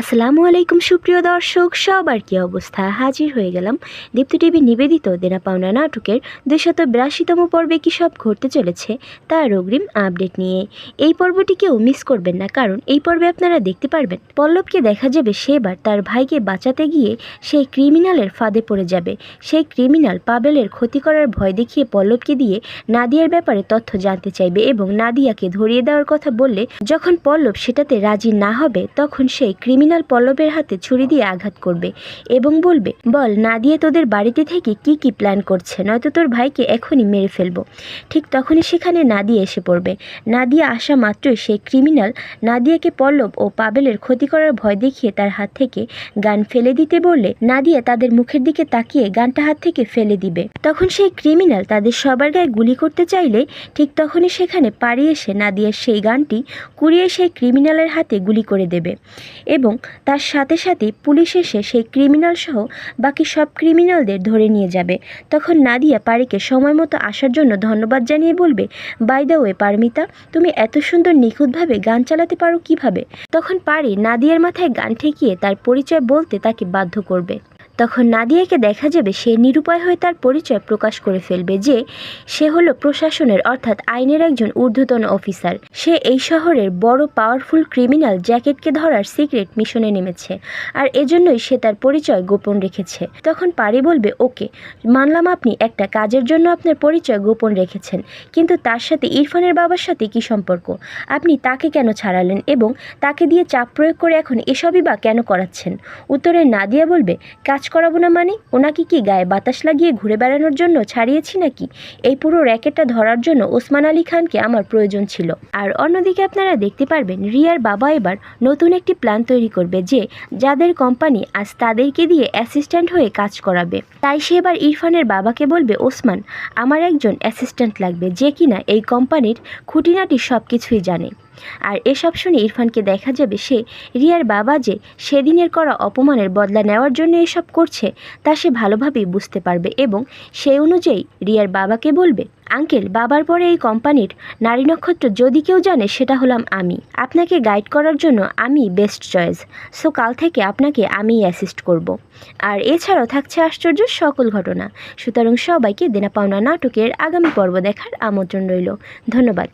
আসসালামু আলাইকুম, সুপ্রিয় দর্শক। সবার কি অবস্থা? হাজির হয়ে গেলাম দীপ্তি টিভি নিবেদিত দেনা পাওনা নাটকের দুইশত বিরাশিতম পর্বে কী সব ঘটতে চলেছে তার অগ্রিম আপডেট নিয়ে। এই পর্বটি কেউ মিস করবেন না, কারণ এই পর্বে আপনারা দেখতে পারবেন, পল্লবকে দেখা যাবে সেবার তার ভাইকে বাঁচাতে গিয়ে সেই ক্রিমিনালের ফাঁদে পড়ে যাবে। সেই ক্রিমিনাল পাবেলের ক্ষতি করার ভয় দেখিয়ে পল্লবকে দিয়ে নাদিয়ার ব্যাপারে তথ্য জানতে চাইবে এবং নাদিয়াকে ধরিয়ে দেওয়ার কথা বললে যখন পল্লব সেটাতে রাজি না হবে, তখন সেই ক্রিমিনাল পল্লবের হাতে ছুরি দিয়ে আঘাত করবে এবং বলবে, বল নাদিয়া তোদের বাড়িতে থেকে কি কি প্ল্যান করছে? নয়তো তোর ভাইকে এখনই মেরে ফেলব। ঠিক তখনই সেখানে নাদিয়া এসে পড়বে। নাদিয়া আসা মাত্রই সেই ক্রিমিনাল নাদিয়াকে পল্লব ও পাবেলের ক্ষতি করার ভয় দেখিয়ে তার হাত থেকে গান ফেলে দিতে বললে, নাদিয়া তাদের মুখের দিকে তাকিয়ে গানটা হাত থেকে ফেলে দিবে। তখন সেই ক্রিমিনাল তাদের সবার গায়ে গুলি করতে চাইলে ঠিক তখনই সেখানে পাড়ি এসে নাদিয়ার সেই গানটি কুড়িয়ে সেই ক্রিমিনালের হাতে গুলি করে দেবে এবং তার সাথে সাথে পুলিশ এসে সেই ক্রিমিনাল সহ বাকি সব ক্রিমিনালদের ধরে নিয়ে যাবে। তখন নাদিয়া পারিকে সময় মতো আসার জন্য ধন্যবাদ জানিয়ে বলবে বাই দা ওয়ে পারমিতা, তুমি এত সুন্দর নিখুঁতভাবে গান চালাতে পারো কীভাবে? তখন পারি নাদিয়ার মাথায় গান ঠেকিয়ে তার পরিচয় বলতে তাকে বাধ্য করবে। তখন নাদিয়াকে দেখা যাবে সে নিরুপায় হয়ে তার পরিচয় প্রকাশ করে ফেলবে যে সে হলো প্রশাসনের অর্থাৎ আইনের একজন ঊর্ধ্বতন অফিসার। সে এই শহরের বড় পাওয়ারফুল ক্রিমিনাল জ্যাকেটকে ধরার সিক্রেট মিশনে নেমেছে আর এজন্যই সে তার পরিচয় গোপন রেখেছে। তখন পারি বলবে, ওকে, মানলাম আপনি একটা কাজের জন্য আপনার পরিচয় গোপন রেখেছেন, কিন্তু তার সাথে ইরফানের বাবার সাথে কি সম্পর্ক? আপনি তাকে কেন ছাড়ালেন এবং তাকে দিয়ে চাপ প্রয়োগ করে এখন এসবই বা কেন করাচ্ছেন? উত্তরে নাদিয়া বলবে কাজ করাবো না মানে? ওনাকে কি গায়ে বাতাস লাগিয়ে ঘুরে বেড়ানোর জন্য ছাড়িয়েছি নাকি? এই পুরো র্যাকেটটা ধরার জন্য ওসমান আলী খানকে আমার প্রয়োজন ছিল। আর অন্যদিকে আপনারা দেখতে পারবেন, রিয়ার বাবা এবার নতুন একটি প্ল্যান তৈরি করবে যে, যাদের কোম্পানি আজ তাদেরকে দিয়ে অ্যাসিস্ট্যান্ট হয়ে কাজ করাবে। তাই সে এবার ইরফানের বাবাকে বলবে, ওসমান, আমার একজন অ্যাসিস্ট্যান্ট লাগবে যে কিনা এই কোম্পানির খুঁটিনাটি সব কিছুই জানে। আর এসব শুনে ইরফানকে দেখা যাবে সে রিয়ার বাবা যে সেদিনের করা অপমানের বদলা নেওয়ার জন্য এসব করছে, তা সে ভালোভাবেই বুঝতে পারবে এবং সেই অনুযায়ী রিয়ার বাবাকে বলবে, আঙ্কেল, বাবার পরে এই কোম্পানির নারী নক্ষত্র যদি কেউ জানে, সেটা হলাম আমি। আপনাকে গাইড করার জন্য আমি বেস্ট চয়েস। সো কাল থেকে আপনাকে আমিই অ্যাসিস্ট করব। আর এছাড়াও থাকছে আশ্চর্য সকল ঘটনা। সুতরাং সবাইকে দেনা পাওনা নাটকের আগামী পর্ব দেখার আমন্ত্রণ রইল। ধন্যবাদ।